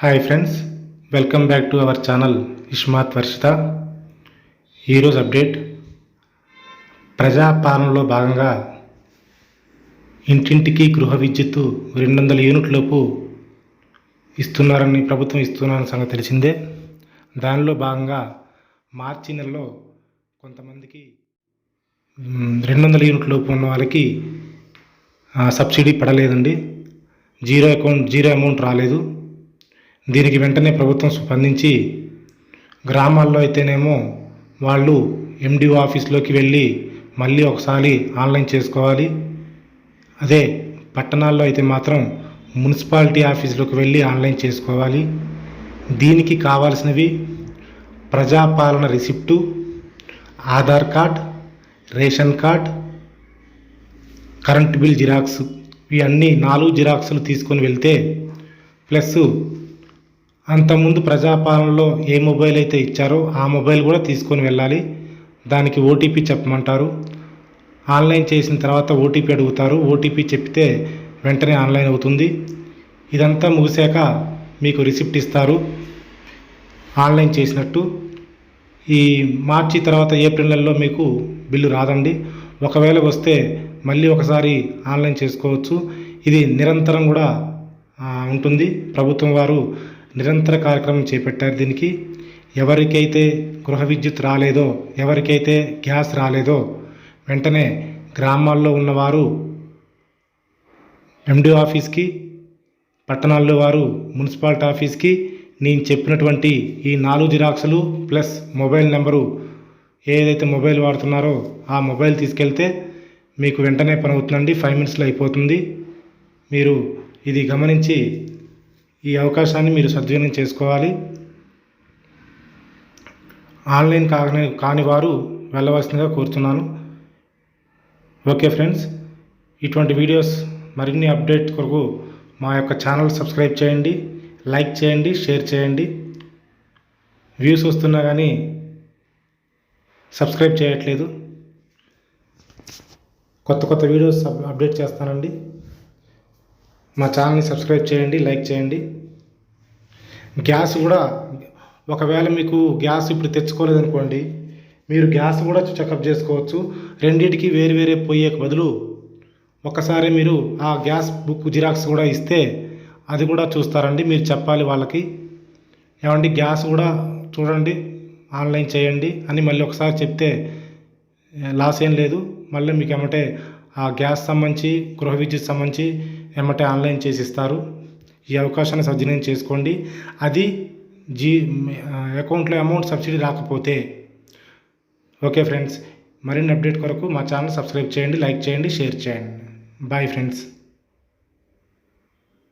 Hi friends welcome back to our channel ఇష్మాత్ Varshita ఈరోజు update ప్రజాపాలనలో భాగంగా ఇంటింటికి గృహ విద్యుత్తు రెండు వందల యూనిట్లోపు ఇస్తున్నారని ప్రభుత్వం ఇస్తున్నారని సంగతి తెలిసిందే. దానిలో భాగంగా మార్చి నెలలో కొంతమందికి రెండు వందల యూనిట్లోపు ఉన్న వాళ్ళకి సబ్సిడీ పడలేదండి. జీరో అకౌంట్ జీరో అమౌంట్ రాలేదు. దీనికి వెంటనే ప్రభుత్వం స్పందించి గ్రామాల్లో అయితేనేమో వాళ్ళు ఎండిఓ ఆఫీస్లోకి వెళ్ళి మళ్ళీ ఒకసారి ఆన్లైన్ చేసుకోవాలి. అదే పట్టణాల్లో అయితే మాత్రం మున్సిపాలిటీ ఆఫీసులోకి వెళ్ళి ఆన్లైన్ చేసుకోవాలి. దీనికి కావాల్సినవి Prajapalana receipt Aadhaar card ration card current bill xerox ఇవన్నీ నాలుగు జిరాక్స్లు తీసుకొని వెళ్తే ప్లస్ అంతకుముందు ప్రజాపాలనలో ఏ మొబైల్ అయితే ఇచ్చారో ఆ మొబైల్ కూడా తీసుకొని వెళ్ళాలి. దానికి ఓటీపీ చెప్పమంటారు. ఆన్లైన్ చేసిన తర్వాత ఓటీపీ అడుగుతారు. ఓటీపీ చెప్తే వెంటనే ఆన్లైన్ అవుతుంది. ఇదంతా ముగిశాక మీకు రిసిప్ట్ ఇస్తారు. ఆన్లైన్ చేసినట్టు. ఈ మార్చి తర్వాత ఏప్రిల్ నెలలో మీకు బిల్లు రాదండి. ఒకవేళ వస్తే మళ్ళీ ఒకసారి ఆన్లైన్ చేసుకోవచ్చు. ఇది నిరంతరం కూడా ఉంటుంది. ప్రభుత్వం వారు నిరంతర కార్యక్రమం చేపట్టారు దీనికి. ఎవరికైతే గృహ విద్యుత్ రాలేదో ఎవరికైతే గ్యాస్ రాలేదో వెంటనే గ్రామాల్లో ఉన్నవారు ఎండి ఆఫీస్కి పట్టణాల్లో వారు మున్సిపాలిటీ ఆఫీస్కి నేను చెప్పినటువంటి ఈ నాలుగు జిరాక్సులు ప్లస్ మొబైల్ నెంబరు ఏదైతే మొబైల్ వాడుతున్నారో ఆ మొబైల్ తీసుకెళ్తే మీకు వెంటనే పని అవుతుందండి ఫైవ్ మినిట్స్లో అయిపోతుంది. మీరు ఇది గమనించి ఈ అవకాశాన్ని మీరు సద్వినియోగం చేసుకోవాలి. ఆన్లైన్ కాని కాని వారు వెళ్ళవలసిందిగా కోరుతున్నాను. ఓకే ఫ్రెండ్స్ ఇటువంటి వీడియోస్ మరిన్ని అప్డేట్ కొరకు మా యొక్క ఛానల్ సబ్స్క్రైబ్ చేయండి లైక్ చేయండి షేర్ చేయండి. వ్యూస్ వస్తున్నా కానీ సబ్స్క్రైబ్ చేయట్లేదు. కొత్త కొత్త వీడియోస్ అప్- అప్డేట్ చేస్తానండి. మా ఛానల్ని సబ్స్క్రైబ్ చేయండి లైక్ చేయండి. గ్యాస్ కూడా ఒకవేళ మీకు గ్యాస్ ఇప్పుడు తెచ్చుకోలేదనుకోండి మీరు గ్యాస్ కూడా చెకప్ చేసుకోవచ్చు. రెండింటికి వేరు వేరే పోయే బదులు ఒకసారి మీరు ఆ గ్యాస్ బుక్ జిరాక్స్ కూడా ఇస్తే అది కూడా చూస్తారండి మీరు చెప్పాలి వాళ్ళకి. ఏమండి గ్యాస్ కూడా చూడండి ఆన్లైన్ చేయండి అని మళ్ళీ ఒకసారి చెప్తే లాస్ ఏం లేదు. మళ్ళీ మీకు ఏమంటే ఆ గ్యాస్ సంబంధించి గృహ విద్యుత్ సంబంధించి ఏమంటే ఆన్లైన్ చేసి ఇస్తారు. ఈ అవకాశాన్ని సద్వినియోగం చేసుకోండి. అది జీ అకౌంట్లో అమౌంట్ సబ్సిడీ రాకపోతే ఓకే ఫ్రెండ్స్. మరిన్ని అప్డేట్ కొరకు మా ఛానల్ సబ్స్క్రైబ్ చేయండి లైక్ చేయండి షేర్ చేయండి. Bye friends.